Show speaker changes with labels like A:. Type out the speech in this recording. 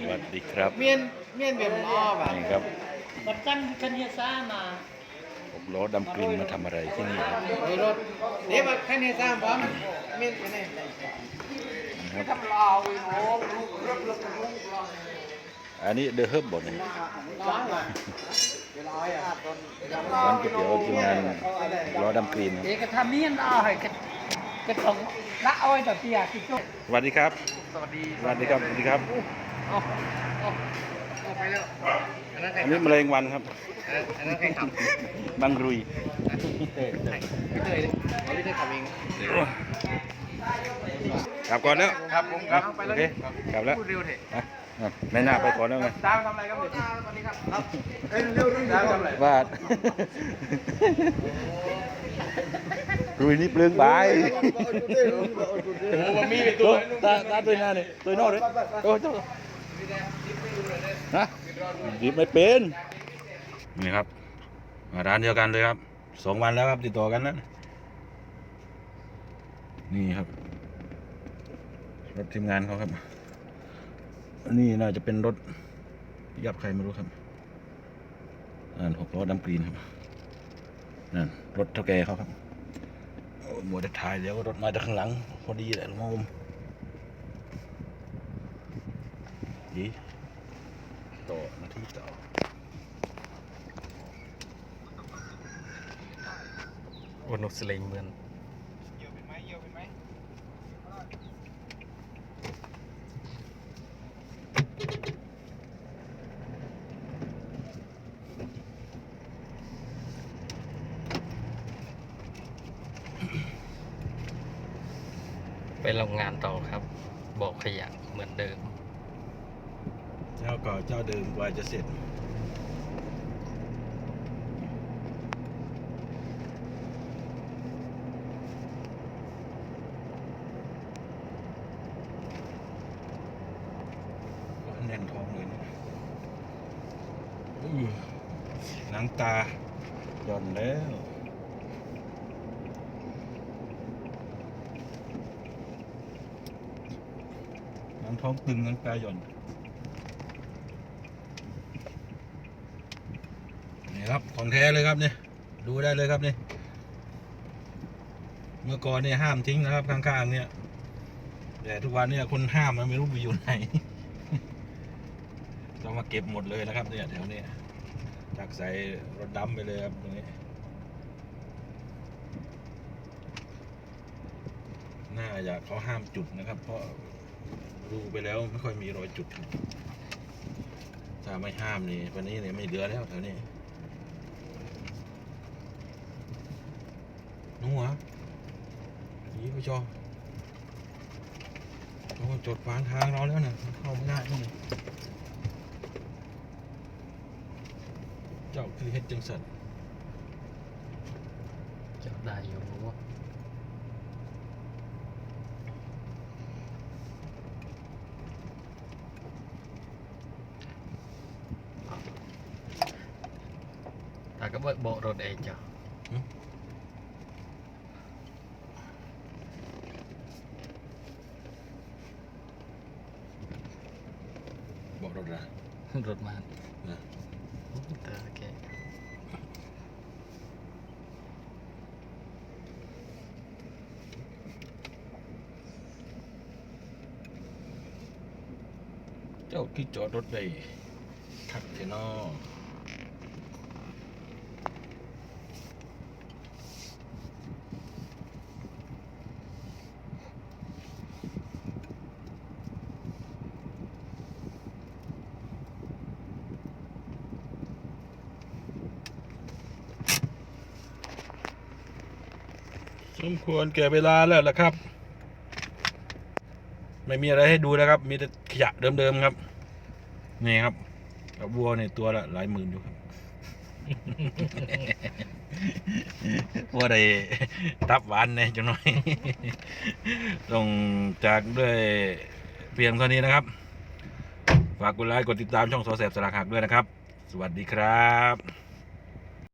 A: สวัสดีครับ
B: เมียนเมียนแบบอ้อแบบ
A: นี่ครับ
C: บัดตั้งคันเฮียซ่ามา
A: ผมล้อดำกลิ่นมาทำอะไรที่นี่ครับ
B: โอ้ยรถเดี๋ยวมาแค่นี้สร้างพร้อมเมียนไปไหน
A: นะครับ
B: ทำลาวอีโน่ลูกรถรถลูกรถ
A: อันนี้เดอะเฮิร์บบอนี่
B: ร้อยว่ะเดี๋ยวร้อยอะ
A: ร้านก๋วยเตี๋ยวทีมงานล้อดำกลิ่นครับ
C: เอกทำเมียนเอาให้กันกันของละเอาไว้ต่อเปียกที่จุก
A: สวัสดีครับ
B: สวัสดี
A: สวัสดีครับ สวัสดีครับ
B: เอาเอาเอาไปแล้วอันนั้นใคร
A: อันนี้แมลงวันครับ
B: อันนั้นใครขับ
A: บังรุย
B: พี่เตยพี่เตยเอาพี่เตยขับเอง
A: กลับก่อนแล้ว
B: ครับผมครับไป
A: โอ
B: แล้ว
A: เคกลับแล้ว
B: พูดเร็วเถอะ
A: อะอะแม่หน้าไปก่อนแล้วไง
B: ดาวทำอะไรครับเด็กสวัสดีครับครับเอ้ยเร็วเร็วดาวทำอะไร
A: วาดรุยนี่เปลืองใบ
B: โอ้มันมีเป็นตั
A: ตัววตาตาตัวหน้าเนี่ยตัวนอกเลยโอ้เจ้า ฮะหยิบไม่เป็นนี่ครับร้านเดียวกันเลยครับสองวันแล้วครับติดต่อกันแล้วนี่ครับรถทีมงานเขาครับ นี่น่าจะเป็นรถยับใครไม่รู้ครับนั่นหกล้อดำกรีนครับนั่นรถเท่าแก่เขาครับโอ้มัวแต่ถ่ายเดี๋ยวรถมาจากข้างหลัง พอดีแหละลุงอม ดีต่อนาทีต่อ
C: วันนุสเลงเหมือน
B: เยี่ยวเป็นไหมเยี่ยวเป็นไหม
C: ไปโรงงานต่อครับ บอกขยะเหมือนเดิม
A: เจ้าเก่าเจ้าเดิมกว่าจะเสร็จแน่นท้องเลยนี่ยอื้อหนังตาหย่อนแล้วหนังท้องตึงหนังตาหย่อน นี่ครับของแท้เลยครับเนี่ยดูได้เลยครับเนี่ยเมื่อก่อนเนี่ยห้ามทิ้งนะครับข้างๆเนี่ยแต่ทุกวันเนี่ยคนห้ามมันไม่รู้ไปอยู่ไหนต้องมาเก็บหมดเลยนะครับเนี่ยแถวนี้ยจากใส่รถดำไปเลยครับตรงนี้น่าอยากเขาห้ามจุดนะครับ เพราะดูไปแล้วไม่ค่อยมีรอยจุด ถ้าไม่ห้ามนี่วันนี้เนี่ยไม่เหลือแล้วแถวนี้ นัวยี่ปจอโอ้จดขวางทางเราแล้วนะเข้าไม่ได้แล้วนะเจ้าคือเฮ็ดจังสัน
C: จะได้อยู่แต่ก็เบิกโบกรถเองจ้ะ
A: บอกร ถละ
C: รถมัน
A: นะ
C: แต่โอเค
A: เจ้าที่จอดรถไปทักเทนอ สมควรแก่เวลาแล้วล่ะครับ ไม่มีอะไรให้ดูแล้วครับ มีแต่ขยะเดิมๆครับ นี่ครับกับวัวในตัวละหลายหมื่นอยู่ครับวัวได้ตับหวานเนี่ยจังหน่อยต้องจากด้วยเพียงเท่านี้นะครับ ฝากกดไลค์กดติดตามช่องโซแสบสลักหักด้วยนะครับ สวัสดีครับ